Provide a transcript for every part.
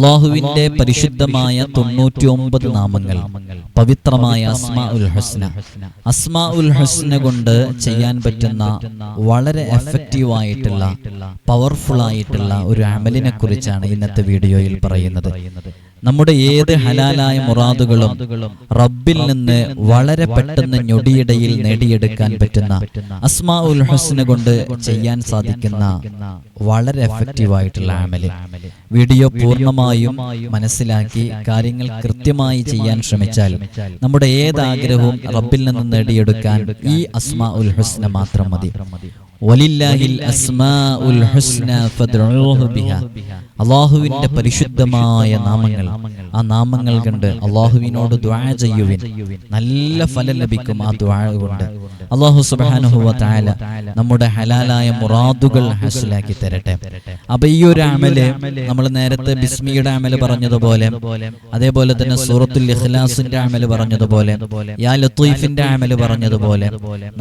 അള്ളാഹുവിന്റെ പരിശുദ്ധമായ തൊണ്ണൂറ്റി ഒമ്പത് നാമങ്ങൾ പവിത്രമായ അസ്മാ ഉൽ ഹസ്ന. അസ്മാ ഉൽ ഹസ്ന കൊണ്ട് ചെയ്യാൻ പറ്റുന്ന വളരെ എഫക്റ്റീവ് ആയിട്ടുള്ള പവർഫുൾ ആയിട്ടുള്ള ഒരു അമലിനെ കുറിച്ചാണ് ഇന്നത്തെ വീഡിയോയിൽ പറയുന്നത്. നമ്മുടെ ഏത് ഹലാലായ മുറാദുകളും റബ്ബിൽ നിന്ന് വളരെ പെട്ടെന്ന് ഞൊടിയിടയിൽ നേടിയെടുക്കാൻ പറ്റുന്ന അസ്മാ ഉൽ ഹസ്ന കൊണ്ട് ചെയ്യാൻ സാധിക്കുന്ന വളരെ എഫക്റ്റീവ് ആയിട്ടുള്ള അമൽ വീഡിയോ പൂർണമായും മനസ്സിലാക്കി കാര്യങ്ങൾ കൃത്യമായി ചെയ്യാൻ ശ്രമിച്ചാൽ നമ്മുടെ ഏത് ആഗ്രഹവും റബ്ബിൽ നിന്ന് നേടിയെടുക്കാൻ ഈ അസ്മാ ഉൽ ഹുസ്ന മാത്രം മതി. വലില്ലാഹിൽ അസ്മാ ഉൽ ഹുസ്ന ബിഹാ അള്ളാഹുവിന്റെ പരിശുദ്ധമായ നാമങ്ങൾ ആ നാമങ്ങൾ കണ്ട് അള്ളാഹുവിനോട് ദ്വാ ചെയ്യുവിൻ. നല്ല ഫലം ലഭിക്കും ആ ദ്വാ കൊണ്ട്. അള്ളാഹു സുബാനുഹുവ താല നമ്മുടെ ഹലാലായ മുറാദുകൾ ഹാസിലാക്കി തരട്ടെ. അപ്പൊ ഈ ഒരു അമൽ നമ്മൾ നേരത്തെ ബിസ്മിയുടെ അമൽ പറഞ്ഞതുപോലെ അതേപോലെ തന്നെ സൂറത്തുൽ ഇഖ്ലാസിന്റെ അമൽ പറഞ്ഞതുപോലെ യാ ലത്തീഫിന്റെ അമൽ പറഞ്ഞതുപോലെ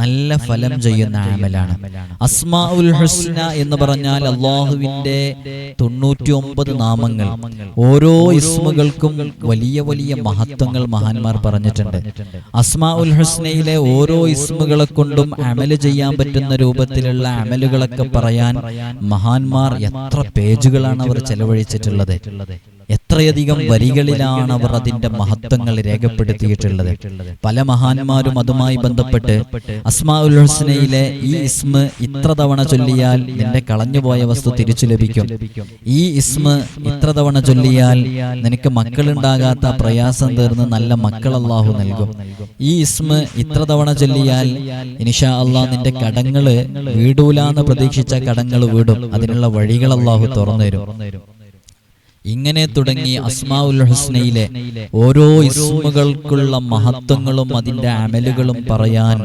നല്ല ഫലം ചെയ്യുന്ന അമലാണ്. അസ്മാ ഉൽ ഹുസ്ന എന്ന് പറഞ്ഞാൽ അള്ളാഹുവിന്റെ തൊണ്ണൂറ്റി ഒമ്പത് നാമങ്ങൾ. ഓരോ ഇസ്മുകൾക്കും വലിയ വലിയ മഹത്വങ്ങൾ മഹാന്മാർ പറഞ്ഞിട്ടുണ്ട്. അസ്മാ ഉൽ ഹുസ്നയിലെ ഓരോ ഇസ്മുകളെ കൊണ്ടും അമൽ ചെയ്യാൻ പറ്റുന്ന രൂപത്തിലുള്ള അമലുകളൊക്കെ പറയാൻ മഹാന്മാർ എത്ര പേജുകളാണ് അവർ ചെലവഴിച്ചിട്ടുള്ളത്? എത്രയധികം വരികളിലാണ് അവർ അതിന്റെ മഹത്വങ്ങൾ രേഖപ്പെടുത്തിയിട്ടുള്ളത്. പല മഹാന്മാരും അതുമായി ബന്ധപ്പെട്ട് അസ്മാ ഉൽ ഹുസ്നയിലെ ഈ ഇസ്മ ഇത്ര തവണ ചൊല്ലിയാൽ നിന്റെ കളഞ്ഞുപോയ വസ്തു തിരിച്ചു ലഭിക്കും. ഈ ഇസ്മ ഇത്ര തവണ ചൊല്ലിയാൽ നിനക്ക് മക്കളുണ്ടാകാത്ത പ്രയാസം തീർന്ന് നല്ല മക്കൾ അള്ളാഹു നൽകും. ഈ ഇസ്മ ഇത്ര തവണ ചൊല്ലിയാൽ ഇനിഷാ അള്ളാഹ് നിന്റെ കടങ്ങൾ വീടൂലാന്ന് പ്രതീക്ഷിച്ച കടങ്ങൾ വീടും. അതിനുള്ള വഴികൾ അള്ളാഹു തുറന്നു തരും. ഇങ്ങനെ തുടങ്ങി അസ്മാഉൽ ഹുസ്നയിലെ ഓരോ ഇസ്മുകൾക്കുള്ള മഹത്വങ്ങളും അതിന്റെ അമലുകളും പറയാൻ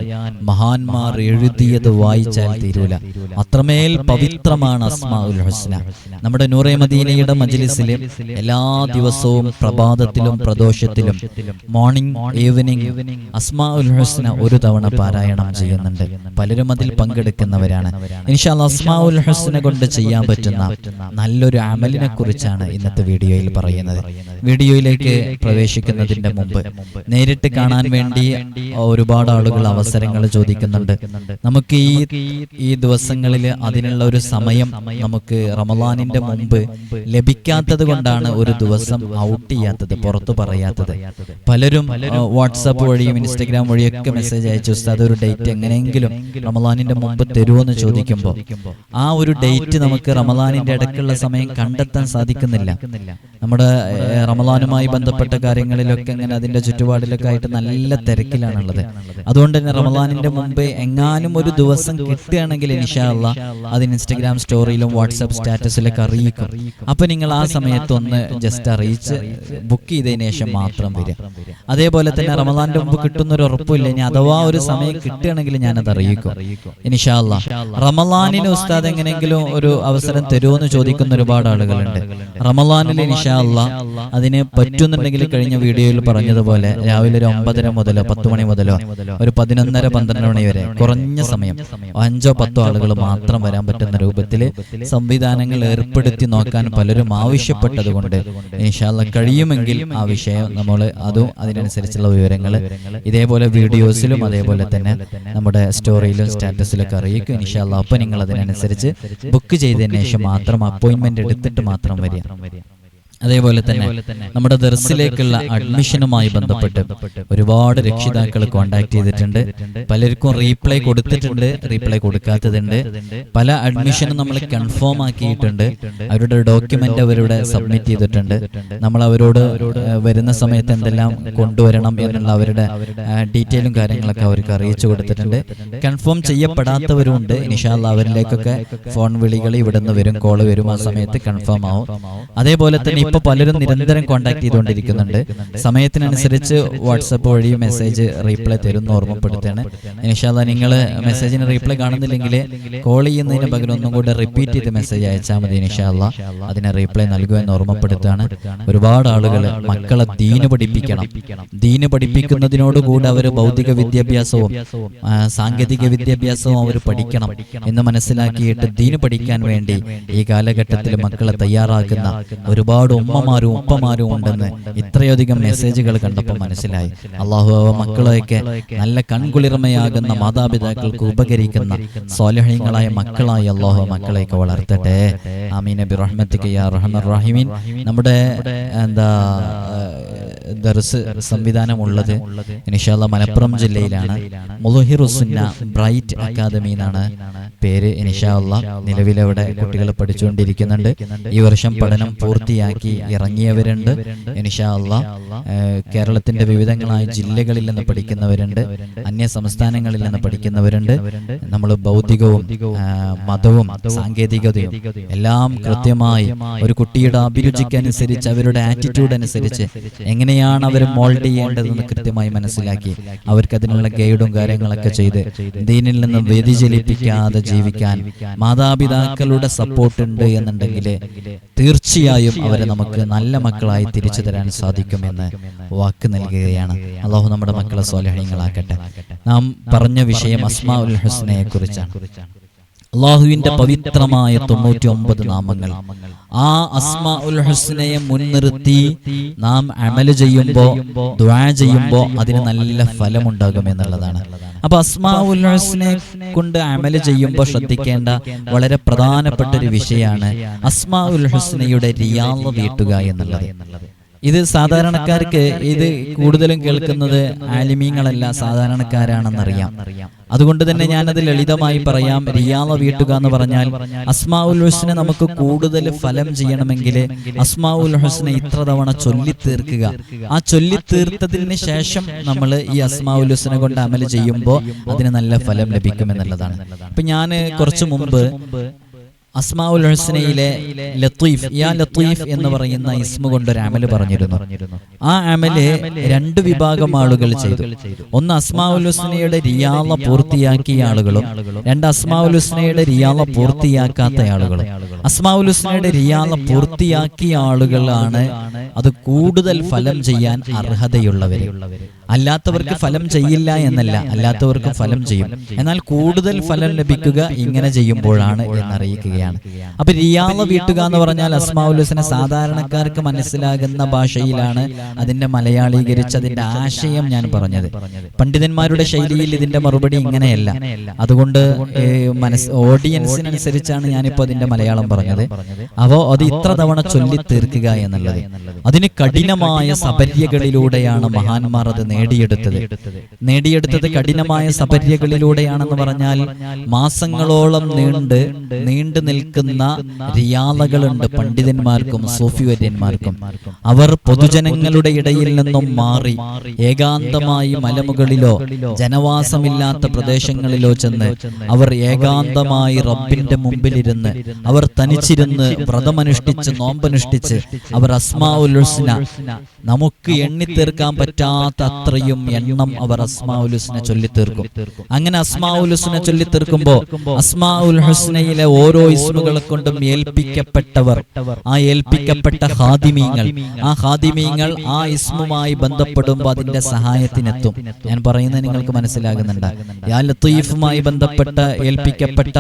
മഹാന്മാർ എഴുതിയത് വായിച്ചാൽ തീരൂല. അത്രമേൽ പവിത്രമാണ് അസ്മാഉൽ ഹുസ്ന. നമ്മുടെ നൂറെ മദീനയുടെ മജ്ലിസിൽ എല്ലാ ദിവസവും പ്രഭാതത്തിലും പ്രദോഷത്തിലും മോർണിംഗ് ഈവനിങ് അസ്മാഉൽ ഹുസ്ന ഒരു തവണ പാരായണം ചെയ്യുന്നുണ്ട്. പലരും അതിൽ പങ്കെടുക്കുന്നവരാണ്. ഇൻഷാൽ അസ്മാഉൽ ഹുസ്ന കൊണ്ട് ചെയ്യാൻ പറ്റുന്ന നല്ലൊരു അമലിനെ കുറിച്ചാണ് ഇന്നത്തെ വീഡിയോയിൽ പറയുന്നത്. വീഡിയോയിലേക്ക് പ്രവേശിക്കുന്നതിന്റെ മുമ്പ് നേരിട്ട് കാണാൻ വേണ്ടി ഒരുപാട് ആളുകൾ അവസരങ്ങൾ ചോദിക്കുന്നുണ്ട്. നമുക്ക് ഈ ഈ ദിവസങ്ങളിൽ അതിനുള്ള ഒരു സമയം നമുക്ക് റമലാനിന്റെ മുമ്പ് ലഭിക്കാത്തത് കൊണ്ടാണ് ഒരു ദിവസം ഔട്ട് ചെയ്യാത്തത് പുറത്തു പറയാത്തത്. പലരും വാട്സാപ്പ് വഴിയും ഇൻസ്റ്റഗ്രാം വഴിയൊക്കെ മെസ്സേജ് അയച്ചു ഉസ്താദ് ഒരു ഡേറ്റ് എങ്ങനെയെങ്കിലും റമലാനിന്റെ മുമ്പ് തരുമെന്ന് ചോദിക്കുമ്പോൾ ആ ഒരു ഡേറ്റ് നമുക്ക് റമലാനിന്റെ ഇടയ്ക്കുള്ള സമയം കണ്ടെത്താൻ സാധിക്കുന്നില്ല. നടക്കുന്നില്ല നമ്മുടെ റമദാനുമായി ബന്ധപ്പെട്ട കാര്യങ്ങളിലൊക്കെ ഇങ്ങനെ അതിന്റെ ചുറ്റുപാടിലൊക്കെ ആയിട്ട് നല്ല തിരക്കിലാണുള്ളത്. അതുകൊണ്ട് തന്നെ റമദാനിന്റെ മുമ്പ് എങ്ങാനും ഒരു ദിവസം കിട്ടുകയാണെങ്കിൽ ഇൻഷാല്ല അതിന് ഇൻസ്റ്റഗ്രാം സ്റ്റോറിയിലും വാട്സാപ്പ് സ്റ്റാറ്റസിലൊക്കെ അറിയിക്കും. അപ്പൊ നിങ്ങൾ ആ സമയത്ത് ഒന്ന് ജസ്റ്റ് അറിയിച്ച് ബുക്ക് ചെയ്തതിനു ശേഷം മാത്രം വരിക. അതേപോലെ തന്നെ റമദാന്റെ മുമ്പ് കിട്ടുന്ന ഒരു ഉറപ്പില്ല. ഇനി അഥവാ ഒരു സമയം കിട്ടുകയാണെങ്കിൽ ഞാനത് അറിയിക്കും. ഇൻഷാല്ല റമദാനിന് ഉസ്താദ് എങ്ങനെയെങ്കിലും ഒരു അവസരം തരുമോ ചോദിക്കുന്ന ഒരുപാട് ആളുകളുണ്ട്. റമദാനിൽ റമലാനിൽ ഇൻഷാല്ല അതിന് പറ്റുന്നുണ്ടെങ്കിൽ കഴിഞ്ഞ വീഡിയോയിൽ പറഞ്ഞതുപോലെ രാവിലെ ഒരു ഒമ്പതര മുതലോ പത്ത് മണി മുതലോ ഒരു പതിനൊന്നര പന്ത്രണ്ട് മണി വരെ കുറഞ്ഞ സമയം അഞ്ചോ പത്തോ ആളുകൾ മാത്രം വരാൻ പറ്റുന്ന രൂപത്തിൽ സംവിധാനങ്ങൾ ഏർപ്പെടുത്തി നോക്കാൻ പലരും ആവശ്യപ്പെട്ടതുകൊണ്ട് ഇൻഷാല്ല കഴിയുമെങ്കിൽ ആ വിഷയം നമ്മൾ അതും അതിനനുസരിച്ചുള്ള വിവരങ്ങൾ ഇതേപോലെ വീഡിയോസിലും അതേപോലെ തന്നെ നമ്മുടെ സ്റ്റോറിയിലും സ്റ്റാറ്റസിലൊക്കെ അറിയിക്കും. ഇൻഷാല്ല അപ്പൊ നിങ്ങൾ അതിനനുസരിച്ച് ബുക്ക് ചെയ്തതിനു ശേഷം മാത്രം അപ്പോയിൻമെന്റ് എടുത്തിട്ട് മാത്രം വരിക. അതേപോലെ തന്നെ നമ്മുടെ ദർസിലേക്കുള്ള അഡ്മിഷനുമായി ബന്ധപ്പെട്ട് ഒരുപാട് രക്ഷിതാക്കൾ കോണ്ടാക്ട് ചെയ്തിട്ടുണ്ട്. പലർക്കും റീപ്ലൈ കൊടുത്തിട്ടുണ്ട്. റീപ്ലൈ കൊടുക്കാത്തതുണ്ട്. പല അഡ്മിഷനും നമ്മൾ കൺഫേം ആക്കിയിട്ടുണ്ട്. അവരുടെ ഡോക്യുമെന്റ് അവരുടെ സബ്മിറ്റ് ചെയ്തിട്ടുണ്ട്. നമ്മൾ അവരോട് വരുന്ന സമയത്ത് എന്തെല്ലാം കൊണ്ടുവരണം എന്നുള്ള അവരുടെ ഡീറ്റെയിലും കാര്യങ്ങളൊക്കെ അവർക്ക് അറിയിച്ചു കൊടുത്തിട്ടുണ്ട്. കൺഫേം ചെയ്യപ്പെടാത്തവരുണ്ട്. ഇനിഷാല്ല അവരിലേക്കൊക്കെ ഫോൺ വിളികൾ ഇവിടെ നിന്ന് വരും കോൾ വരും. ആ സമയത്ത് കൺഫേം ആവും. അതേപോലെ തന്നെ ഇപ്പൊ പലരും നിരന്തരം കോൺടാക്ട് ചെയ്തുകൊണ്ടിരിക്കുന്നുണ്ട്. സമയത്തിനനുസരിച്ച് വാട്സപ്പ് വഴി മെസ്സേജ് റീപ്ലൈ തരുന്ന ഓർമ്മപ്പെടുത്തുകയാണ്. ഇൻഷാല്ല നിങ്ങൾ മെസ്സേജിന് റീപ്ലൈ കാണുന്നില്ലെങ്കിൽ കോൾ ചെയ്യുന്നതിന് പകരം ഒന്നും കൂടെ റിപ്പീറ്റ് ചെയ്ത് മെസ്സേജ് അയച്ചാൽ മതി ഇൻഷാല്ല അതിനെ റീപ്ലൈ നൽകുമെന്ന് ഓർമ്മപ്പെടുത്തുകയാണ്. ഒരുപാട് ആളുകൾ മക്കളെ ദീന് പഠിപ്പിക്കണം. ദീന് പഠിപ്പിക്കുന്നതിനോടുകൂടെ അവർ ഭൗതിക വിദ്യാഭ്യാസവും സാങ്കേതിക വിദ്യാഭ്യാസവും അവർ പഠിക്കണം എന്ന് മനസ്സിലാക്കിയിട്ട് ദീന് പഠിക്കാൻ വേണ്ടി ഈ കാലഘട്ടത്തിൽ മക്കളെ തയ്യാറാക്കുന്ന ഒരുപാട് ഉമ്മമാരും ഉപ്പമാരും ഉണ്ടെന്ന് ഇത്രയധികം മെസ്സേജുകൾ കണ്ടപ്പോൾ മനസ്സിലായി. അള്ളാഹു മക്കളെയൊക്കെ നല്ല കൺകുളിർമയാകുന്ന മാതാപിതാക്കൾക്ക് ഉപകരിക്കുന്ന സ്വാലഹ്യങ്ങളായ മക്കളായി അള്ളാഹു മക്കളെയൊക്കെ വളർത്തട്ടെ. ആമീൻ നബി റഹ്മത്തിക്ക് യാ റഹ്മർ റഹിമീൻ. നമ്മുടെ എന്താ ദർസ് സംവിധാനമുള്ളത്. ഇനിഷാല്ല മലപ്പുറം ജില്ലയിലാണ്. മുലുഹിറുസുന്ന ബ്രൈറ്റ് അക്കാദമി എന്നാണ് പേര് ഇനിഷാല്ല നിലവിലവിടെ കുട്ടികൾ പഠിച്ചുകൊണ്ടിരിക്കുന്നുണ്ട്. ഈ വർഷം പഠനം പൂർത്തിയാക്കി ഇറങ്ങിയവരുണ്ട്. ഇനിഷാല്ല കേരളത്തിന്റെ വിവിധങ്ങളായ ജില്ലകളിൽ നിന്ന് പഠിക്കുന്നവരുണ്ട്. അന്യ സംസ്ഥാനങ്ങളിൽ നിന്ന് പഠിക്കുന്നവരുണ്ട്. നമ്മൾ ഭൗതികവും മതവും സാങ്കേതികതയും എല്ലാം കൃത്യമായി ഒരു കുട്ടിയുടെ അഭിരുചിക്കനുസരിച്ച് അവരുടെ ആറ്റിറ്റ്യൂഡ് അനുസരിച്ച് എങ്ങനെയാണ് അവർ മോൾഡ് ചെയ്യേണ്ടതെന്ന് കൃത്യമായി മനസ്സിലാക്കി. അവർക്ക് അതിനുള്ള ഗൈഡും കാര്യങ്ങളൊക്കെ ചെയ്ത് ദീനിൽ നിന്ന് വ്യതിചലിപ്പിക്കാതെ ജീവിക്കാൻ മാതാപിതാക്കളുടെ സപ്പോർട്ട് ഉണ്ട് എന്നുണ്ടെങ്കിൽ തീർച്ചയായും അവരെ നമുക്ക് നല്ല മക്കളായി തിരിച്ചു തരാൻ സാധിക്കുമെന്ന് വാക്ക് നൽകുകയാണ്. അള്ളാഹു നമ്മുടെ മക്കളെ സ്വാലഹ്യങ്ങളാക്കട്ടെ നാം പറഞ്ഞ വിഷയം അസ്മാ ഉൽ ഹുസ്നയെ കുറിച്ചാണ്. അള്ളാഹുവിന്റെ പവിത്രമായ തൊണ്ണൂറ്റി ഒമ്പത് നാമങ്ങൾ. ആ അസ്മ ഉൽ ഹുസ്നയെ മുൻനിർത്തി നാം അമൽ ചെയ്യുമ്പോ ദ്വാ ചെയ്യുമ്പോ അതിന് നല്ല ഫലമുണ്ടാകും എന്നുള്ളതാണ്. അപ്പൊ അസ്മാ ഉൽ ഹുസ്നെ കൊണ്ട് അമൽ ചെയ്യുമ്പോൾ ശ്രദ്ധിക്കേണ്ട വളരെ പ്രധാനപ്പെട്ട ഒരു വിഷയമാണ് അസ്മാ ഉൽ ഹുസ്നയുടെ റിയാള വീട്ടുക എന്നുള്ളത്. ഇത് സാധാരണക്കാർക്ക് ഇത് കൂടുതലും കേൾക്കുന്നത് ആലിമീങ്ങളല്ല സാധാരണക്കാരാണെന്നറിയാം. അതുകൊണ്ട് തന്നെ ഞാനത് ലളിതമായി പറയാം. റിയാള വീട്ടുക എന്ന് പറഞ്ഞാൽ അസ്മാ ഉൽഹസിനെ ഹുസ്നെ നമുക്ക് കൂടുതൽ ഫലം ചെയ്യണമെങ്കിൽ അസ്മാ ഉൽഹസിനെ ഹുസ്നെ ഇത്ര തവണ ചൊല്ലിത്തീർക്കുക ആ ചൊല്ലിത്തീർത്തതിന് ശേഷം നമ്മൾ ഈ അസ്മാ ഉൽഹസിനെ ഹുസ്നെ കൊണ്ട് അമൽ ചെയ്യുമ്പോൾ അതിന് നല്ല ഫലം ലഭിക്കും എന്നുള്ളതാണ് ഇപ്പൊ ഞാൻ കുറച്ചു മുമ്പ് അസ്മാ ഉൽ ഹുസ്നയിലെ ലത്തീഫ് യാ ലത്തീഫ് എന്ന് പറയുന്ന ഇസ്മ കൊണ്ട് ഒരു അമൽ പറഞ്ഞിരുന്നു. ആ അമൽ രണ്ട് വിഭാഗം ആളുകൾ ചെയ്തു. ഒന്ന് അസ്മാഉൽ ഹുസ്നയുടെ റിയാള പൂർത്തിയാക്കിയ ആളുകളും രണ്ട് അസ്മാഉൽ ഹുസ്നയുടെ റിയാള പൂർത്തിയാക്കാത്ത ആളുകളും. അസ്മാഉൽ ഹുസ്നയുടെ റിയാള പൂർത്തിയാക്കിയ ആളുകളാണ് അത് കൂടുതൽ ഫലം ചെയ്യാൻ അർഹതയുള്ളവര്. അല്ലാത്തവർക്ക് ഫലം ചെയ്യില്ല എന്നല്ല. അല്ലാത്തവർക്ക് ഫലം ചെയ്യും. എന്നാൽ കൂടുതൽ ഫലം ലഭിക്കുക ഇങ്ങനെ ചെയ്യുമ്പോഴാണ് എന്നറിയിക്കുകയാണ്. അപ്പൊ റിയാള വീട്ടുക എന്ന് പറഞ്ഞാൽ അസ്മാഉലുസിനെ സാധാരണക്കാർക്ക് മനസ്സിലാകുന്ന ഭാഷയിലാണ് അതിന്റെ മലയാളീകരിച്ച് അതിന്റെ ആശയം ഞാൻ പറഞ്ഞത്. പണ്ഡിതന്മാരുടെ ശൈലിയിൽ ഇതിന്റെ മറുപടി ഇങ്ങനെയല്ല. അതുകൊണ്ട് മനസ് ഓഡിയൻസിനനുസരിച്ചാണ് ഞാനിപ്പോ അതിന്റെ മലയാളം പറഞ്ഞത്. അപ്പോ അത് ഇത്ര തവണ ചൊല്ലി തീർക്കുക എന്നുള്ളത്. അതിന് കഠിനമായ സപര്യകളിലൂടെയാണ് മഹാന്മാർ അത് നേടിയെടുത്തത്. നേടിയെടുത്തത് കഠിനമായ സപര്യകളിലൂടെയാണെന്ന് പറഞ്ഞാൽ മാസങ്ങളോളം നീണ്ട് നീണ്ടു നിൽക്കുന്ന റിയാലകളുണ്ട് പണ്ഡിതന്മാർക്കും സൂഫിവര്യന്മാർക്കും. അവർ പൊതുജനങ്ങളുടെ ഇടയിൽ നിന്നും മാറി ഏകാന്തമായി മലമുകളിലോ ജനവാസമില്ലാത്ത പ്രദേശങ്ങളിലോ ചെന്ന് അവർ ഏകാന്തമായി റബ്ബിന്റെ മുമ്പിലിരുന്ന് അവർ തനിച്ചിരുന്ന് വ്രതമനുഷ്ഠിച്ച് നോമ്പനുഷ്ഠിച്ച് അവർ അസ്മാ ഉൽസ്ന നമുക്ക് എണ്ണിത്തീർക്കാൻ പറ്റാത്ത അത്രയും എണ്ണം അവർ അസ്മാ ചൊല്ലി തീർക്കും അങ്ങനെ അസ്മാ ചൊല്ലി തീർക്കുമ്പോ അസ്മാഉൽ ഹുസ്നയിലെ ഓരോ ഇസ്മുകളെ കൊണ്ടും ഏൽപ്പിക്കപ്പെട്ടവർ. ആ ഏൽപ്പിക്കപ്പെട്ട ഹാദിമീങ്ങൾ ആ ഹാദിമീങ്ങൾ ആ ഇസ്മുമായി ബന്ധപ്പെടുമ്പോൾ അതിന്റെ സഹായത്തിനെത്തും. ഞാൻ പറയുന്നത് നിങ്ങൾക്ക് മനസ്സിലാകുന്നുണ്ട്. യാ ലത്തീഫുമായി ബന്ധപ്പെട്ട ഏൽപ്പിക്കപ്പെട്ട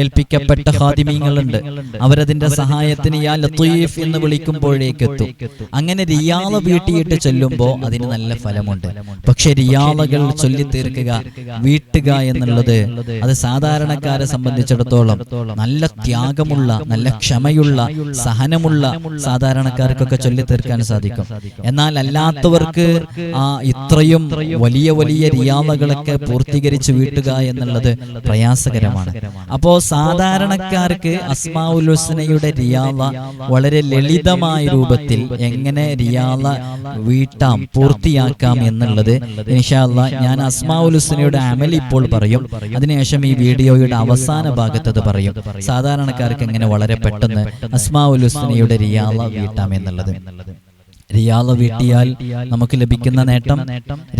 ഏൽപ്പിക്കപ്പെട്ട ഹാദിമീങ്ങളുണ്ട് അവരതിന്റെ സഹായത്തിന് യാ ലത്തീഫ് എന്ന് വിളിക്കുമ്പോഴേക്ക് എത്തും അങ്ങനെ റിയാദ വീട്ടിയിട്ട് ചൊല്ലുമ്പോൾ അതിന് നല്ല ഫലമുണ്ട്. പക്ഷെ റിയാളകൾ ചൊല്ലി തീർക്കുക വീട്ടുക എന്നുള്ളത് അത് സാധാരണക്കാരെ സംബന്ധിച്ചിടത്തോളം നല്ല ത്യാഗമുള്ള നല്ല ക്ഷമയുള്ള സഹനമുള്ള സാധാരണക്കാർക്കൊക്കെ ചൊല്ലി തീർക്കാൻ സാധിക്കും. എന്നാൽ അല്ലാത്തവർക്ക് ആ ഇത്രയും വലിയ വലിയ റിയാളകളൊക്കെ പൂർത്തീകരിച്ച് വീട്ടുക എന്നുള്ളത് പ്രയാസകരമാണ്. അപ്പോ സാധാരണക്കാർക്ക് അസ്മാഉൽ ഹുസ്നയുടെ റിയാള വളരെ ലളിതമായ രൂപത്തിൽ എങ്ങനെ റിയാള വീട്ടാം പൂർത്തിയാക്കാം എന്നുള്ളത് ഇൻഷാല്ല ഞാൻ അസ്മാഉൽ ഹുസ്നയുടെ അമൽ ഇപ്പോൾ പറയും. അതിനുശേഷം ഈ വീഡിയോയുടെ അവസാന ഭാഗത്ത് അത് പറയും. സാധാരണക്കാർക്ക് എങ്ങനെ വളരെ പെട്ടെന്ന് അസ്മാഉൽ ഹുസ്നയുടെ റിയാള വീട്ടാം എന്നുള്ളത് റിയാള വീട്ടിയാൽ നമുക്ക് ലഭിക്കുന്ന നേട്ടം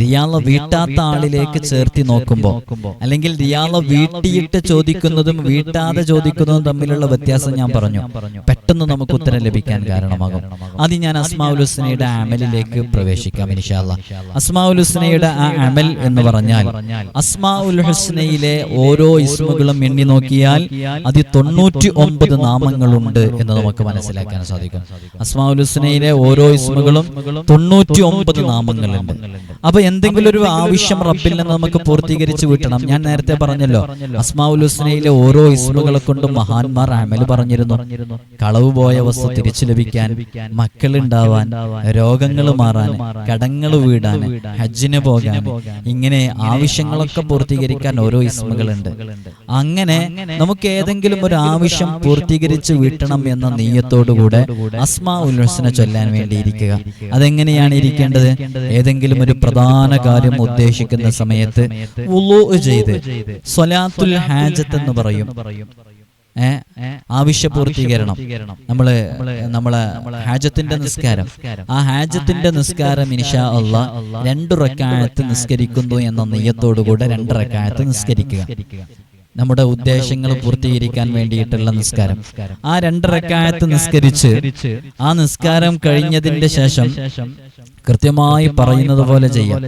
റിയാള വീട്ടാത്ത ആളിലേക്ക് ചേർത്തി നോക്കുമ്പോൾ അല്ലെങ്കിൽ റിയാള വീട്ടിയിട്ട് ചോദിക്കുന്നതും വീട്ടാതെ ചോദിക്കുന്നതും തമ്മിലുള്ള വ്യത്യാസം ഞാൻ പറഞ്ഞു. പെട്ടെന്ന് നമുക്ക് ഉത്തരം ലഭിക്കാൻ കാരണമാകും. അത് ഞാൻ അസ്മാഉൽ ഹുസ്നയുടെ അമലിലേക്ക് പ്രവേശിക്കാം ഇൻഷാല്ല അസ്മാഉൽ ഹുസ്നയുടെ ആ അമൽ എന്ന് പറഞ്ഞാൽ അസ്മാഉൽ ഹുസ്നയിലെ ഓരോ ഇസ്മുകളും എണ്ണി നോക്കിയാൽ അത് തൊണ്ണൂറ്റി ഒമ്പത് നാമങ്ങളുണ്ട് എന്ന് നമുക്ക് മനസ്സിലാക്കാൻ സാധിക്കും. അസ്മാഉൽ ഹുസ്നയിലെ ഓരോ ഇസ്മുകളും തൊണ്ണൂറ്റി ഒമ്പത് നാമങ്ങളുണ്ട്. അപ്പൊ എന്തെങ്കിലും ഒരു ആവശ്യം റബ്ബിൽ നിന്ന് നമുക്ക് പൂർത്തീകരിച്ച് കിട്ടണം ഞാൻ നേരത്തെ പറഞ്ഞല്ലോ അസ്മാഉൽ ഹുസ്നയിലെ ഓരോ ഇസ്മുകളെ കൊണ്ട് മഹാന്മാർ അമൽ പറഞ്ഞിരുന്നു. കളവ് പോയ വസ്തു തിരിച്ചു ലഭിക്കാൻ മക്കളുണ്ടാവാൻ രോഗങ്ങൾ മാറാൻ കടങ്ങൾ വീടാൻ ഹജ്ജിന് പോകാൻ ഇങ്ങനെ ആവശ്യങ്ങളൊക്കെ പൂർത്തീകരിക്കാൻ ഓരോ ഇസ്മുകളുണ്ട്. അങ്ങനെ നമുക്ക് ഏതെങ്കിലും ഒരു ആവശ്യം പൂർത്തീകരിച്ച് വീട്ടണം എന്ന നീയത്തോടുകൂടെ അസ്മാ ഹുസ്ന ചൊല്ലാൻ വേണ്ടി ഇരിക്കുക. അതെങ്ങനെയാണ് ഇരിക്കേണ്ടത്? ഏതെങ്കിലും ഒരു പ്രധാന കാര്യം ഉദ്ദേശിക്കുന്ന സമയത്ത് ചെയ്ത് സ്വലാത്തുൽ ഹാജത്ത് എന്ന് പറയും. ആവശ്യപൂർത്തീകരണം. ആവശ്യ പൂർത്തീകരണം നമ്മൾ നമ്മളെ ഹാജത്തിന്റെ നിസ്കാരം. ആ ഹാജത്തിന്റെ നിസ്കാരം ഇൻഷാ അല്ല രണ്ടു റക്കായത്ത് നിസ്കരിക്കുന്നു എന്ന നെയ്യത്തോടുകൂടെ രണ്ടു റക്കായത്ത് നിസ്കരിക്കുക. നമ്മുടെ ഉദ്ദേശങ്ങൾ പൂർത്തീകരിക്കാൻ വേണ്ടിയിട്ടുള്ള നിസ്കാരം. ആ രണ്ടരക്കായത്ത് നിസ്കരിച്ച് ആ നിസ്കാരം കഴിഞ്ഞതിന്റെ ശേഷം കൃത്യമായി പറയുന്നത് പോലെ ചെയ്യാം.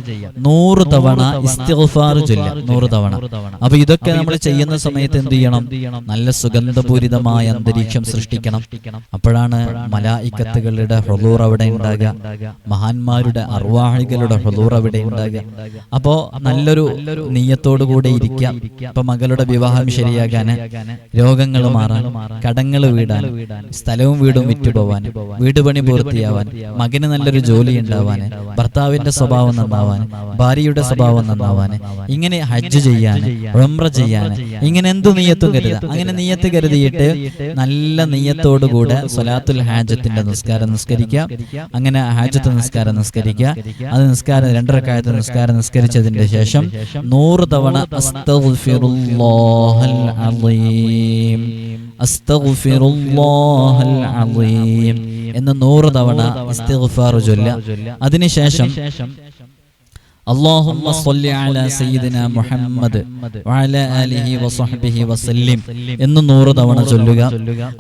നൂറ് തവണ ഇസ്തിഗ്ഫാർ ചൊല്ലാം നൂറ് തവണ. അപ്പൊ ഇതൊക്കെ നമ്മൾ ചെയ്യുന്ന സമയത്ത് എന്ത് ചെയ്യണം? നല്ല സുഗന്ധപൂരിതമായ അന്തരീക്ഷം സൃഷ്ടിക്കണം. അപ്പോഴാണ് മലായിക്കത്തുകളുടെ ഹൃദൂർ അവിടെ ഉണ്ടാകുക. മഹാന്മാരുടെ അർവാഹികളുടെ ഹൃദൂർ അവിടെ ഉണ്ടാകുക. അപ്പോ നല്ലൊരു നീയത്തോടു കൂടെ ഇരിക്കാം. ഇപ്പൊ മകളുടെ വിവാഹം ശരിയാകാന് രോഗങ്ങൾ മാറാൻ കടങ്ങൾ വീടാൻ സ്ഥലവും വീടും വിറ്റുപോവാൻ വീട് പണി പൂർത്തിയാവാൻ മകന് നല്ലൊരു ജോലി ഉണ്ടാവാൻ ഭർത്താവിന്റെ സ്വഭാവം നന്നാവാൻ ഭാര്യയുടെ സ്വഭാവം നന്നാവാൻ ഇങ്ങനെ ഹജ്ജ് ചെയ്യാൻ ഉംറ ചെയ്യാൻ ഇങ്ങനെ എന്തു നീയത്തും കരുത അങ്ങനെ നീയത്ത് കരുതിയിട്ട് നല്ല നീയത്തോടുകൂടെ സ്വലാത്തുൽ ഹാജത്തിന്റെ നിസ്കാരം നിസ്കരിക്കുക. അങ്ങനെ ഹാജത്ത് നിസ്കാരം നിസ്കരിക്കുക. അത് നിസ്കാരം രണ്ടരക്കാലത്ത് നിസ്കാരം നിസ്കരിച്ചതിന്റെ ശേഷം നൂറ് തവണ അസ്തഗ്ഫിറുല്ലാഹൽ അസ്തഗ്ഫിറുല്ലാഹൽ അളീം എന്ന് നൂറ് തവണ ഇസ്തിഗ്ഫാർ ചൊല്ല. അതിനുശേഷം اللهم صل على سيدنا محمد وعلى آله وصحبه وسلم എന്ന് നൂറ് തവണ ചൊല്ലുക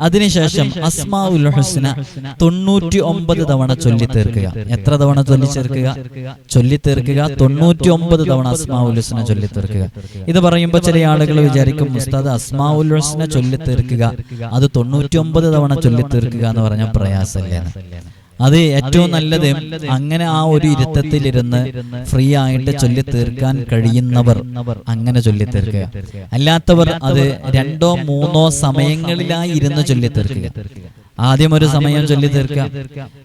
അതിനുശേഷം അസ്മാ ഉൽ ഹുസ്ന തൊണ്ണൂറ്റി ഒമ്പത് തവണ ചൊല്ലി തീർക്കുക എത്ര തവണ ചൊല്ലി ചേർക്കുക ചൊല്ലി തീർക്കുക തൊണ്ണൂറ്റി ഒമ്പത് തവണ അസ്മാ ഉൽ ഹുസ്ന ചൊല്ലി തീർക്കുക ഇത് പറയുമ്പോൾ ചില ആളുകൾ വിചാരിക്കും ഉസ്താദ് അസ്മാ ഉൽ ഹുസ്ന ചൊല്ലി തീർക്കുക അത് തൊണ്ണൂറ്റി ഒമ്പത് തവണ ചൊല്ലി തീർക്കുക എന്ന് പറഞ്ഞാൽ പ്രയാസമല്ലേ അത് ഏറ്റവും നല്ലത് അങ്ങനെ ആ ഒരു ഇരുത്തത്തിലിരുന്ന് ഫ്രീ ആയിട്ട് ചൊല്ലി തീർക്കാൻ കഴിയുന്നവർ അങ്ങനെ ചൊല്ലി തീർക്കുക അല്ലാത്തവർ അത് രണ്ടോ മൂന്നോ സമയങ്ങളിലായി ഇരുന്ന് ചൊല്ലി തീർക്കുക ആദ്യം ഒരു സമയം ചൊല്ലി തീർക്കാം.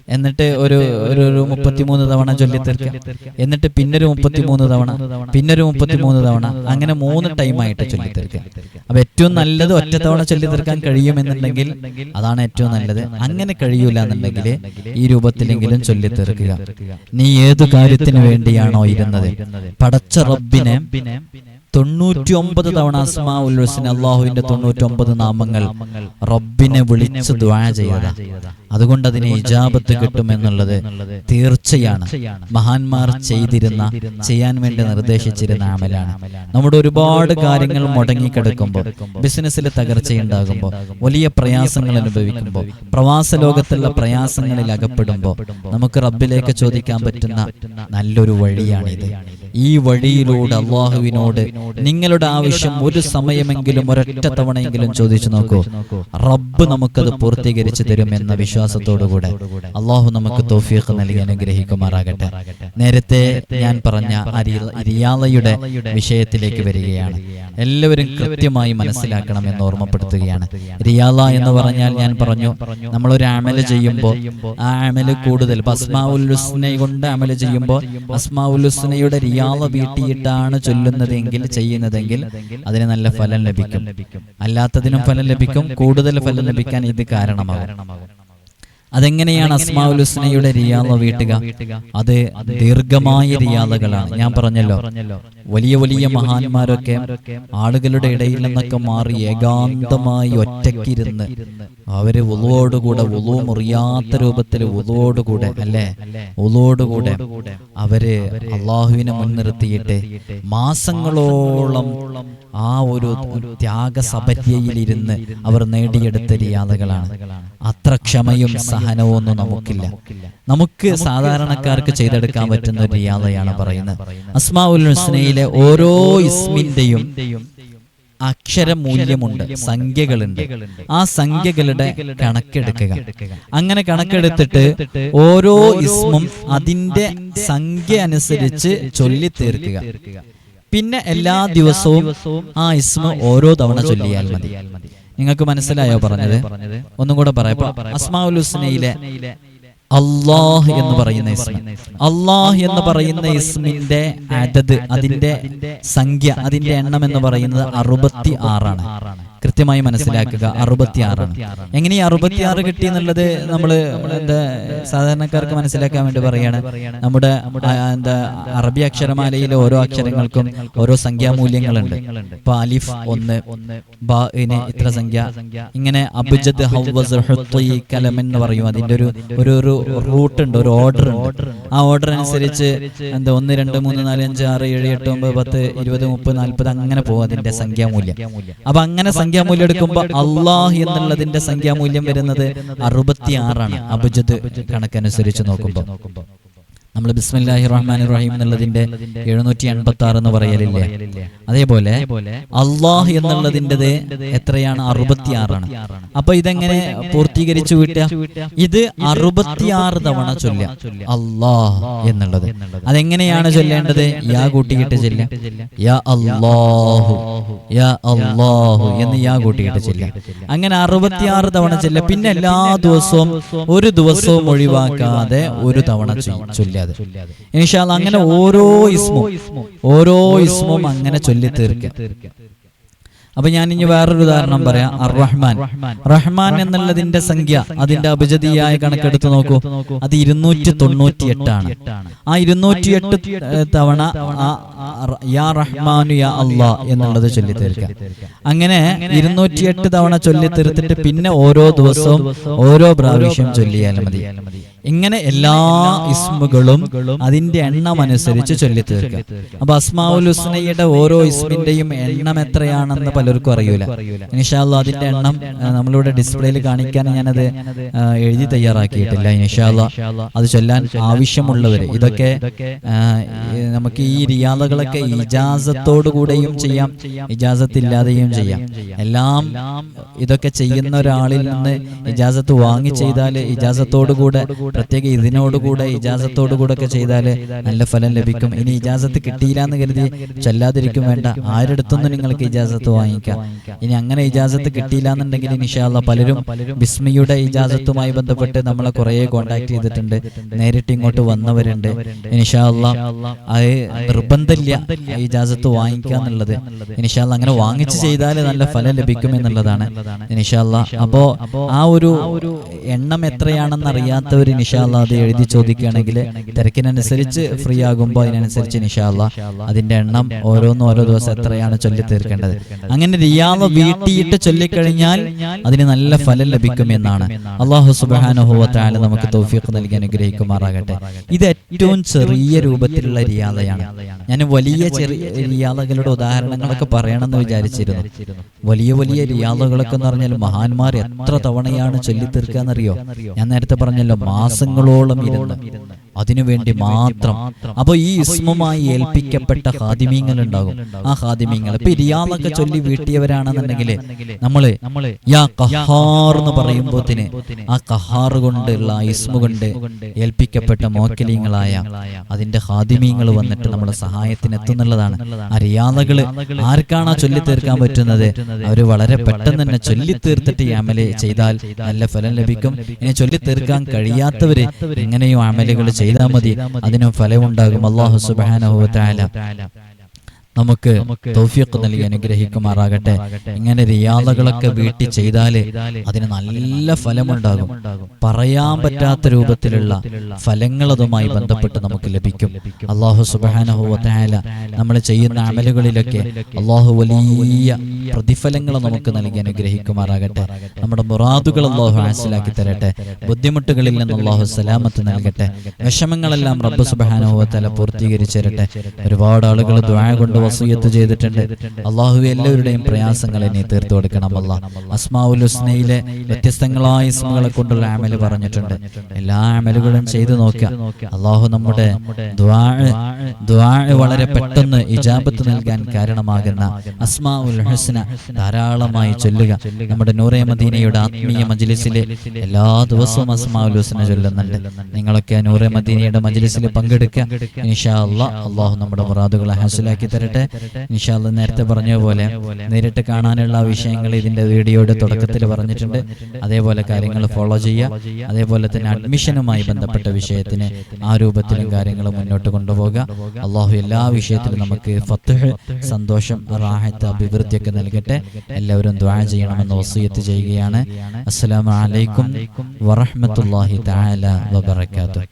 എന്നിട്ട് ഒരു ഒരു ഒരു മുപ്പത്തിമൂന്ന് തവണ ചൊല്ലി തീർക്കാം. എന്നിട്ട് പിന്നൊരു മുപ്പത്തിമൂന്ന് തവണ പിന്നൊരു മുപ്പത്തിമൂന്ന് തവണ അങ്ങനെ മൂന്ന് ടൈമായിട്ട് ചൊല്ലി തീർക്കാം. അപ്പൊ ഏറ്റവും നല്ലത് ഒറ്റ തവണ ചൊല്ലി തീർക്കാൻ കഴിയുമെന്നുണ്ടെങ്കിൽ അതാണ് ഏറ്റവും നല്ലത്. അങ്ങനെ കഴിയൂല എന്നുണ്ടെങ്കിൽ ഈ രൂപത്തിലെങ്കിലും ചൊല്ലി തീർക്കുക. നീ ഏതു കാര്യത്തിന് വേണ്ടിയാണോ ഇരുന്നത്? പടച്ച റബ്ബിനെ തൊണ്ണൂറ്റി ഒമ്പത് തവണ അസ്മാ ഉൽ ഹുസ്ന അള്ളാഹുവിന്റെ തൊണ്ണൂറ്റി ഒമ്പത് നാമങ്ങൾ റബ്ബിനെ വിളിച്ച് ദ്വാ ചെയ്തതാ അതുകൊണ്ട് അതിന് ഇജാബത്ത് കിട്ടുമെന്നുള്ളത് തീർച്ചയാണ്. മഹാന്മാർ ചെയ്തിരുന്ന ചെയ്യാൻ വേണ്ടി നിർദ്ദേശിച്ചിരുന്ന അമലാണ്. നമ്മുടെ ഒരുപാട് കാര്യങ്ങൾ മുടങ്ങിക്കിടക്കുമ്പോൾ ബിസിനസ്സിൽ തകർച്ചയുണ്ടാകുമ്പോൾ വലിയ പ്രയാസങ്ങൾ അനുഭവിക്കുമ്പോൾ പ്രവാസ ലോകത്തുള്ള പ്രയാസങ്ങളിൽ അകപ്പെടുമ്പോൾ നമുക്ക് റബ്ബിലേക്ക് ചോദിക്കാൻ പറ്റുന്ന നല്ലൊരു വഴിയാണിത്. ഈ വഴിയിലൂടെ അള്ളാഹുവിനോട് നിങ്ങളുടെ ആവശ്യം ഒരു സമയമെങ്കിലും ഒരൊറ്റ തവണയെങ്കിലും ചോദിച്ചു നോക്കൂ. റബ്ബ് നമുക്കത് പൂർത്തീകരിച്ചു തരും എന്ന വിശ്വാസത്തോടുകൂടെ. അള്ളാഹു നമുക്ക് തോഫീഖ് നൽകി അനുഗ്രഹിക്കുമാറാകട്ടെ. നേരത്തെ ഞാൻ പറഞ്ഞ റിയാലയുടെ വിഷയത്തിലേക്ക് വരികയാണ്. എല്ലാവരും കൃത്യമായി മനസ്സിലാക്കണം എന്ന് ഓർമ്മപ്പെടുത്തുകയാണ്. റിയാല എന്ന് പറഞ്ഞാൽ ഞാൻ പറഞ്ഞു നമ്മളൊരു അമൽ ചെയ്യുമ്പോൾ ആ അമൽ കൂടുതൽ അസ്മാ ഉല്ലുസ്നെ കൊണ്ട് അമൽ ചെയ്യുമ്പോൾ അസ്മാ ഉല്ലുസ്നയുടെ റിയാല വീട്ടിയിട്ടാണ് ചൊല്ലുന്നതെങ്കിൽ ചെയ്യുന്നതെങ്കിൽ അതിന് നല്ല ഫലം ലഭിക്കും. അല്ലാത്തതിനും ഫലം ലഭിക്കും. കൂടുതൽ ഫലം ലഭിക്കാൻ ഇത് കാരണമാകും. അതെങ്ങനെയാണ് അസ്മാഉൽ ഹുസ്നയുടെ റിയാദ വീട്ടുക? അത് ദീർഘമായ റിയാദകളാണ്. ഞാൻ പറഞ്ഞല്ലോ. വലിയ വലിയ മഹാന്മാരൊക്കെ ആളുകളുടെ ഇടയിൽ നിന്നൊക്കെ മാറി ഏകാന്തമായി ഒറ്റക്കിരുന്ന് അവർ ഉളുവോടുകൂടെ ഉളു മുറിയാത്ത രൂപത്തിൽ ഉളുവോടുകൂടെ അല്ലെ? ഉളുവോടുകൂടെ അവർ അള്ളാഹുവിനെ മുൻനിർത്തിയിട്ട് മാസങ്ങളോളം ആ ഒരു ത്യാഗ ത്യാഗസപര്യയിലിരുന്ന് അവർ നേടിയെടുത്ത രിയാദകളാണ് അത്ര ക്ഷമയും സഹനവും ഒന്നും നമുക്കില്ല. നമുക്ക് സാധാരണക്കാർക്ക് ചെയ്തെടുക്കാൻ പറ്റുന്ന ഒരു രിയാദയാണ് പറയുന്നത്. അസ്മാ ഉൽ ഹുസ്നയിലെ ഓരോ ഇസ്മിന്റെയും അക്ഷരമൂല്യമുണ്ട് സംഖ്യകളുണ്ട്. ആ സംഖ്യകളുടെ കണക്കെടുക്കുക. അങ്ങനെ കണക്കെടുത്തിട്ട് ഓരോ ഇസ്മും അതിന്റെ സംഖ്യ അനുസരിച്ച് ചൊല്ലി തീർക്കുക പിന്നെ എല്ലാ ദിവസവും ആ ഇസ്മ ഓരോ തവണ ചൊല്ലിയാൽ മതി. നിങ്ങൾക്ക് മനസ്സിലായോ പറഞ്ഞത്? ഒന്നും കൂടെ പറയാം അസ്മാഉൽ ഹുസ്നയിലെ അള്ളാഹ് എന്ന് പറയുന്ന ഇസ്മ. അള്ളാഹ് എന്ന് പറയുന്ന ഇസ്മിന്റെ അതത് അതിന്റെ സംഖ്യ അതിന്റെ എണ്ണം എന്ന് പറയുന്നത് അറുപത്തി ആറാണ്. കൃത്യമായി മനസ്സിലാക്കുക. അറുപത്തിയാറാണ്. എങ്ങനെ ഈ അറുപത്തിയാറ് കിട്ടി എന്നുള്ളത് നമ്മൾ എന്താ സാധാരണക്കാർക്ക് മനസ്സിലാക്കാൻ വേണ്ടി പറയാണ്. നമ്മുടെ എന്താ അറബി അക്ഷരമാലയിലെ ഓരോ അക്ഷരങ്ങൾക്കും ഓരോ സംഖ്യാമൂല്യങ്ങളുണ്ട്. ഇപ്പൊ അലിഫ് ഒന്ന് ബാഇന് ഇത്ര സംഖ്യ. ഇങ്ങനെ അബുജദ് കലം എന്ന് പറയും. അതിന്റെ ഒരു ഒരു ഒരു റൂട്ട് ഉണ്ട് ഒരു ഓർഡർ ഉണ്ട് ആ ഓർഡർ അനുസരിച്ച് എന്താ ഒന്ന് രണ്ട് മൂന്ന് നാല് അഞ്ച് ആറ് ഏഴ് എട്ട് ഒമ്പത് പത്ത് ഇരുപത് മുപ്പത് നാൽപ്പത് അങ്ങനെ പോകും അതിന്റെ സംഖ്യാമൂല്യം. അപ്പൊ അങ്ങനെ സംഖ്യാമൂല്യം എടുക്കുമ്പോൾ അള്ളാഹ് എന്നുള്ളതിന്റെ സംഖ്യാമൂല്യം വരുന്നത് അറുപത്തി ആറാണ് അബുജത് കണക്കനുസരിച്ച് നോക്കുമ്പോൾ നമ്മൾ ബിസ്മില്ലാഹി റഹ്മാൻ റഹീം എന്നുള്ളതിന്റെ എഴുന്നൂറ്റി എൺപത്തി ആറ് എന്ന് പറയലില്ലേ? അതേപോലെ അള്ളാഹ് എന്നുള്ളതിന്റെത് എത്രയാണ്? അറുപത്തി ആറാണ് അപ്പൊ ഇതെങ്ങനെ പൂർത്തീകരിച്ചു വിട്ടുക ഇത് അറുപത്തിയാറ് തവണ ചൊല്ല അള്ളാഹ് എന്നുള്ളത്. അതെങ്ങനെയാണ് ചൊല്ലേണ്ടത്? യാ കൂട്ടിയിട്ട് ചെല്ല യാ അള്ളാഹു യാ അള്ളാഹു എന്ന് യാ കൂട്ടിയിട്ട് ചെല്ല അങ്ങനെ അറുപത്തിയാറ് തവണ ചെല്ല പിന്നെ എല്ലാ ദിവസവും ഒരു ദിവസവും ഒഴിവാക്കാതെ ഒരു തവണ ചൊ- ചൊല്ലാതെ ഇൻഷാല്ല അങ്ങനെ ഓരോ ഇസ്മും ഓരോ ഇസ്മും അങ്ങനെ ചൊല്ലി തീർക്കുക അപ്പൊ ഞാൻ ഇനി വേറൊരു ഉദാഹരണം പറയാം. അർ റഹ്മാൻ റഹ്മാൻ എന്നുള്ളതിന്റെ സംഖ്യ അതിന്റെ അഭിജതിയായ കണക്കെടുത്ത് നോക്കൂ. അത് ഇരുന്നൂറ്റി തൊണ്ണൂറ്റി എട്ടാണ് ആ ഇരുന്നൂറ്റി എട്ട് തവണ യാ റഹ്മാനു യാ അള്ളാ എന്നുള്ളത് ചൊല്ലി തീർക്കുക അങ്ങനെ ഇരുന്നൂറ്റിയെട്ട് തവണ ചൊല്ലി തീർത്തിട്ട് പിന്നെ ഓരോ ദിവസവും ഓരോ പ്രാവശ്യം ചൊല്ലിയാൽ മതി. ഇങ്ങനെ എല്ലാ ഇസ്മുകളും അതിന്റെ എണ്ണം അനുസരിച്ച് ചൊല്ലി തീർക്കുക അപ്പൊ അസ്മാവുൽ ഹുസ്നയുടെ ഓരോ ഇസ്മിന്റെയും എണ്ണം എത്രയാണെന്ന് പലർക്കും അറിയൂല. ഇൻഷാല്ല അതിന്റെ എണ്ണം നമ്മളിവിടെ ഡിസ്പ്ലേയിൽ കാണിക്കാൻ ഞാനത് എഴുതി തയ്യാറാക്കിയിട്ടില്ല. ഇൻഷാല്ല അത് ചൊല്ലാൻ ആവശ്യമുള്ളവർ ഇതൊക്കെ നമുക്ക് ഈ റിയാദകളൊക്കെ ഇജാസത്തോടു കൂടെയും ചെയ്യാം ഇജാസത്തില്ലാതെയും ചെയ്യാം. എല്ലാം ഇതൊക്കെ ചെയ്യുന്ന ഒരാളിൽ നിന്ന് ഇജാസത്ത് വാങ്ങി ചെയ്താൽ ഇജാസത്തോടു കൂടെ പ്രത്യേക ഇതിനോടുകൂടെ ഇജാസത്തോടു കൂടെ ഒക്കെ ചെയ്താൽ നല്ല ഫലം ലഭിക്കും. ഇനി ഇജാസത്ത് കിട്ടിയില്ല എന്ന് കരുതി ചൊല്ലാതിരിക്കും വേണ്ട. ആരെടുത്തൊന്നും നിങ്ങൾക്ക് ഇജാസത്ത് വാങ്ങിക്കാം ഇനി അങ്ങനെ ഇജാസത്ത് കിട്ടിയില്ല എന്നുണ്ടെങ്കിൽ ഇൻഷാല്ല പലരും ബിസ്മിയുടെ ഇജാസത്തുമായി ബന്ധപ്പെട്ട് നമ്മളെ കുറേ കോണ്ടാക്ട് ചെയ്തിട്ടുണ്ട്. നേരിട്ട് ഇങ്ങോട്ട് വന്നവരുണ്ട്. ഇൻഷാല്ല അത് നിർബന്ധമില്ല ഇജാസത്ത് വാങ്ങിക്കുക എന്നുള്ളത് ഇൻഷാല്ല അങ്ങനെ വാങ്ങിച്ച് ചെയ്താൽ നല്ല ഫലം ലഭിക്കും എന്നുള്ളതാണ് ഇൻഷാല്ല അപ്പോ ആ ഒരു എണ്ണം എത്രയാണെന്ന് അറിയാത്തവർ നിഷാല്ല അത് എഴുതി ചോദിക്കുകയാണെങ്കിൽ തിരക്കിനനുസരിച്ച് ഫ്രീ ആകുമ്പോൾ അതിനനുസരിച്ച് നിഷാല്ല അതിന്റെ എണ്ണം ഓരോന്നും ഓരോ ദിവസം എത്രയാണ് ചൊല്ലി തീർക്കേണ്ടത് അങ്ങനെ റിയാദ വീട്ടിയിട്ട് ചൊല്ലിക്കഴിഞ്ഞാൽ അതിന് നല്ല ഫലം ലഭിക്കും എന്നാണ്. അള്ളാഹു സുബാനുഭവത്താല നമുക്ക് തൗഫീഖ് നൽകി അനുഗ്രഹിക്കുമാറാകട്ടെ. ഇത് ഏറ്റവും ചെറിയ രൂപത്തിലുള്ള റിയാദയാണ്. ഞാൻ വലിയ ചെറിയ റിയാദകളുടെ ഉദാഹരണങ്ങളൊക്കെ പറയണമെന്ന് വിചാരിച്ചിരുന്നു. വലിയ വലിയ റിയാദകളൊക്കെ എന്ന് പറഞ്ഞാൽ മഹാന്മാർ എത്ര തവണയാണ് ചൊല്ലി തീർക്കാന്നറിയോ ഞാൻ നേരത്തെ പറഞ്ഞല്ലോ മാസങ്ങളോളം ഇരുന്ന്. അതിനുവേണ്ടി മാത്രം. അപ്പൊ ഈ ഇസ്മുമായി ഏൽപ്പിക്കപ്പെട്ട ഹാദിമീങ്ങൾ ഉണ്ടാകും ആ ഹാദിമീങ്ങൾ ഇപ്പൊ ഇരിയാന്നൊക്കെ ചൊല്ലി വീട്ടിയവരാണെന്നുണ്ടെങ്കിൽ നമ്മൾ യാ കഹാർ എന്ന് പറയുമ്പോത്തിന് ആ കഹാർ കൊണ്ടുള്ള ആ ഇസ്മു കൊണ്ട് ഏൽപ്പിക്കപ്പെട്ട മോക്കലീങ്ങളായ അതിന്റെ ഹാദിമീങ്ങൾ വന്നിട്ട് നമ്മുടെ സഹായത്തിന് എത്തുന്നുള്ളതാണ്. ആ റിയാദകൾ ആർക്കാണ് ആ ചൊല്ലി തീർക്കാൻ പറ്റുന്നത്? അവർ വളരെ പെട്ടെന്ന് തന്നെ ചൊല്ലി തീർത്തിട്ട് ഈ അമൽ ചെയ്താൽ നല്ല ഫലം ലഭിക്കും. ഇനി ചൊല്ലി തീർക്കാൻ കഴിയാത്തവര് എങ്ങനെയും അമലുകൾ ചെയ്താൽ മതി. അതിനും ഫലമുണ്ടാകും അള്ളാഹു സുബാനഹുല നമുക്ക് തൗഫീഖ് നൽകി അനുഗ്രഹിക്കുമാറാകട്ടെ. ഇങ്ങനെ റിയാദകളൊക്കെ വീട്ടിൽ ചെയ്താൽ അതിന് നല്ല ഫലമുണ്ടാകും. പറയാൻ പറ്റാത്ത രൂപത്തിലുള്ള ഫലങ്ങൾ അതുമായി ബന്ധപ്പെട്ട് നമുക്ക് ലഭിക്കും. അള്ളാഹു സുബാനഹുല നമ്മൾ ചെയ്യുന്ന അമലുകളിലൊക്കെ അള്ളാഹു വലിയ പ്രതിഫലങ്ങൾ നമുക്ക് നൽകി അനുഗ്രഹിക്കുമാറാകട്ടെ. നമ്മുടെ മുറാദുകൾ അള്ളാഹു ഹാസിലാക്കി തരട്ടെ. ബുദ്ധിമുട്ടുകളിൽ നിന്ന് അള്ളാഹു സലാമത്ത് നൽകട്ടെ. വിഷമങ്ങളെല്ലാം റബ്ബ് സുബാനഹുല പൂർത്തീകരിച്ചു തരട്ടെ. ഒരുപാട് ആളുകൾ ദ്വായ കൊണ്ട് വസൂയത്ത് ചെയ്തിട്ടുണ്ട്. അള്ളാഹു എല്ലാവരുടെയും പ്രയാസങ്ങളെ നീ തീർത്തു കൊടുക്കണം അല്ല ഹുസ്നയിലെ വ്യത്യസ്തങ്ങളായ ഇസ്മുകളെ കൊണ്ടുള്ള അമൽ പറഞ്ഞിട്ടുണ്ട്. എല്ലാ അമലുകളും ചെയ്തു നോക്കുക. അള്ളാഹു നമ്മുടെ വളരെ പെട്ടെന്ന് ഇജാബത്ത് നൽകാൻ കാരണമാകുന്ന അസ്മാവുൽ ഹസ്ന ധാരാളമായി ചൊല്ലുക. നമ്മുടെ നൂറേ മദീനയുടെ ആത്മീയ മജ്ലിസിലെ എല്ലാ ദിവസവും അസ്മാവുൽ ഹസ്ന ഹുസ്ന ചൊല്ലുന്നുണ്ട്. നിങ്ങളൊക്കെ നൂറേ മദീനയുടെ മജ്ലിസിൽ പങ്കെടുക്കുക. ഇൻഷാ അള്ളാഹ് അള്ളാഹു നമ്മുടെ മുറാദുകളെ ഹാസിലാക്കി തരട്ടെ. ഇൻഷാ ഇൻഷാല്ല നേരത്തെ പറഞ്ഞ പോലെ നേരിട്ട് കാണാനുള്ള വിഷയങ്ങൾ ഇതിന്റെ വീഡിയോയുടെ തുടക്കത്തിൽ പറഞ്ഞിട്ടുണ്ട്. അതേപോലെ കാര്യങ്ങൾ ഫോളോ ചെയ്യുക. അതേപോലെ തന്നെ അഡ്മിഷനുമായി ബന്ധപ്പെട്ട വിഷയത്തിന് ആ രൂപത്തിലും കാര്യങ്ങൾ മുന്നോട്ട് കൊണ്ടുപോകുക. അള്ളാഹു എല്ലാ വിഷയത്തിലും നമുക്ക് ഫത്തുഹ് സന്തോഷം റാഹത്ത് അഭിവൃദ്ധിയൊക്കെ നൽകട്ടെ. എല്ലാവരും ദ്വാ ചെയ്യണമെന്ന് വസീയത്ത് ചെയ്യുകയാണ്. അസ്സലാമു അലൈക്കും വറഹ്മത്തുള്ളാഹി തആല വബറകാതുഹു.